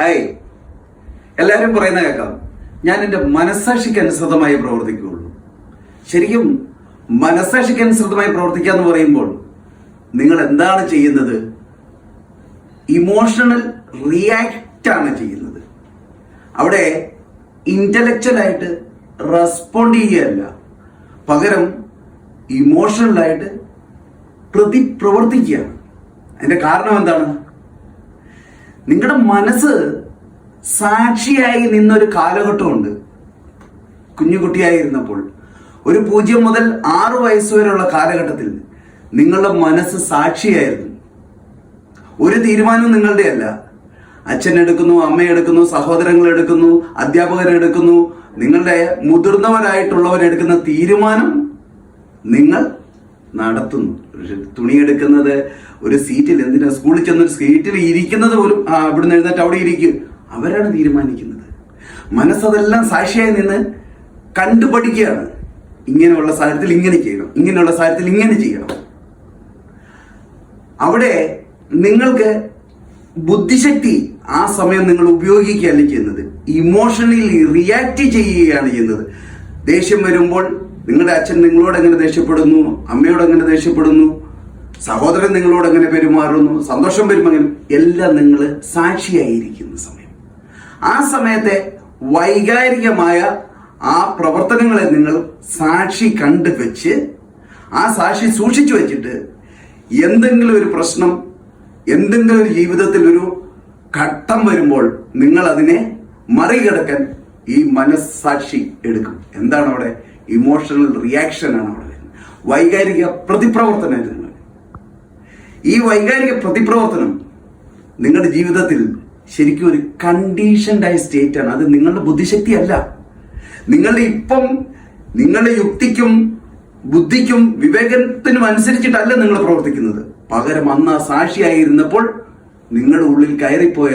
Hi എല്ലാവരും പറയുന്ന കേൾക്കാം. ഞാൻ എന്റെ മനസ്സാക്ഷിക്ക് അനുസൃതമായി പ്രവർത്തിക്കുകയുള്ളൂ. ശരിക്കും മനസ്സാക്ഷിക്ക് അനുസൃതമായി പ്രവർത്തിക്കുക എന്ന് പറയുമ്പോൾ നിങ്ങൾ എന്താണ് ചെയ്യുന്നത്? ഇമോഷണൽ റിയാക്റ്റ് ആണ് ചെയ്യുന്നത്. അവിടെ ഇന്റലക്ച്വലായിട്ട് റെസ്പോണ്ട് ചെയ്യുകയല്ല. പകരം ഇമോഷണലായിട്ട് പ്രതി പ്രവർത്തിക്കുകയാണ്. അതിന്റെ കാരണം എന്താണ്? നിങ്ങളുടെ മനസ്സ് സാക്ഷിയായി നിന്നൊരു കാലഘട്ടമുണ്ട്. കുഞ്ഞുകുട്ടിയായിരുന്നപ്പോൾ. ഒരു പൂജ്യം മുതൽ ആറ് വയസ്സ് വരെയുള്ള കാലഘട്ടത്തിൽ നിങ്ങളുടെ മനസ്സ് സാക്ഷിയായിരുന്നു. ഒരു തീരുമാനവും നിങ്ങളുടെ അല്ല. അച്ഛൻ എടുക്കുന്നു അമ്മ എടുക്കുന്നു സഹോദരങ്ങൾ എടുക്കുന്നു അധ്യാപകർ എടുക്കുന്നു. നിങ്ങളുടെ മുതിർന്നവരായിട്ടുള്ളവരെടുക്കുന്ന തീരുമാനം നിങ്ങൾ നടത്തുന്നു. തുണിയെടുക്കുന്നത് ഒരു സീറ്റിൽ എന്തിനാ സ്കൂളിൽ ചെന്ന് ഒരു സീറ്റിൽ ഇരിക്കുന്നത് പോലും ആ ഇവിടുന്ന് എഴുന്നേറ്റ് അവിടെ ഇരിക്കും അവരാണ് തീരുമാനിക്കുന്നത്. മനസ്സതെല്ലാം സാക്ഷിയായി നിന്ന് കണ്ടുപഠിക്കുകയാണ്. ഇങ്ങനെയുള്ള സാഹചര്യത്തിൽ ഇങ്ങനെ ചെയ്യണം. ഇങ്ങനെയുള്ള സാഹചര്യത്തിൽ ഇങ്ങനെ ചെയ്യണം. അവിടെ നിങ്ങൾക്ക് ബുദ്ധിശക്തി ആ സമയം നിങ്ങൾ ഉപയോഗിക്കുകയല്ല ചെയ്യുന്നത്. ഇമോഷണലി റിയാക്ട് ചെയ്യുകയാണ് ചെയ്യുന്നത്. ദേഷ്യം വരുമ്പോൾ നിങ്ങളുടെ അച്ഛൻ നിങ്ങളോട് എങ്ങനെ ദേഷ്യപ്പെടുന്നു? അമ്മയോട് എങ്ങനെ ദേഷ്യപ്പെടുന്നു? സഹോദരൻ നിങ്ങളോട് എങ്ങനെ പെരുമാറുന്നു? സന്തോഷം വരുമ്പോൾ എല്ലാം നിങ്ങൾ സാക്ഷിയായിരിക്കുന്ന സമയം. ആ സമയത്തെ വൈകാരികമായ ആ പ്രവർത്തനങ്ങളെ നിങ്ങൾ സാക്ഷി കണ്ടു വെച്ച് ആ സാക്ഷി സൂക്ഷിച്ചു വെച്ചിട്ട് എന്തെങ്കിലും ഒരു പ്രശ്നം എന്തെങ്കിലും ഒരു ജീവിതത്തിൽ ഒരു ഘട്ടം വരുമ്പോൾ നിങ്ങൾ അതിനെ മറികടക്കാൻ ഈ മനസ്സാക്ഷി എടുക്കും. എന്താണ് അവിടെ ഇമോഷണൽ റിയാക്ഷൻ ആണ് അവിടെ വരുന്നത്. വൈകാരിക പ്രതിപ്രവർത്തനം ഈ വൈകാരിക പ്രതിപ്രവർത്തനം നിങ്ങളുടെ ജീവിതത്തിൽ ശരിക്കും ഒരു കണ്ടീഷൻഡായ സ്റ്റേറ്റ് ആണ്. അത് നിങ്ങളുടെ ബുദ്ധിശക്തി അല്ല നിങ്ങളുടെ ഇപ്പം നിങ്ങളുടെ യുക്തിക്കും ബുദ്ധിക്കും വിവേകത്തിനും അനുസരിച്ചിട്ടല്ല നിങ്ങൾ പ്രവർത്തിക്കുന്നത്. പകരം അന്ന് സാക്ഷിയായിരുന്നപ്പോൾ നിങ്ങളുടെ ഉള്ളിൽ കയറിപ്പോയ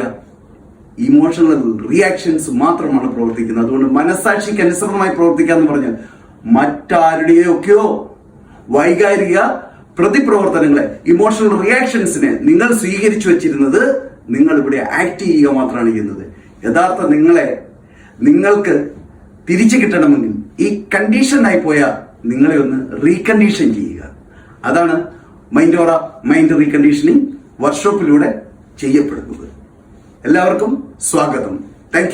ഇമോഷണൽ റിയാക്ഷൻസ് മാത്രമാണ് പ്രവർത്തിക്കുന്നത്. അതുകൊണ്ട് മനസ്സാക്ഷിക്ക് അനുസൃതമായി പ്രവർത്തിക്കാന്ന് പറഞ്ഞാൽ മറ്റാരുടെയൊക്കെയോ വൈകാരിക പ്രതിപ്രവർത്തനങ്ങളെ ഇമോഷണൽ റിയാക്ഷൻസിനെ നിങ്ങൾ സ്വീകരിച്ചു വെച്ചിരുന്നത് നിങ്ങൾ ഇവിടെ ആക്ട് ചെയ്യുക മാത്രമാണ് ചെയ്യുന്നത്. യഥാർത്ഥ നിങ്ങളെ നിങ്ങൾക്ക് തിരിച്ചു കിട്ടണമെങ്കിൽ ഈ കണ്ടീഷനായി പോയ നിങ്ങളെ ഒന്ന് റീകണ്ടീഷൻ ചെയ്യുക. അതാണ് മൈൻഡ് ഓറ മൈൻഡ് റീകണ്ടീഷനിങ് വർക്ക്ഷോപ്പിലൂടെ ചെയ്യപ്പെടുന്നത്. എല്ലാവർക്കും സ്വാഗതം. താങ്ക്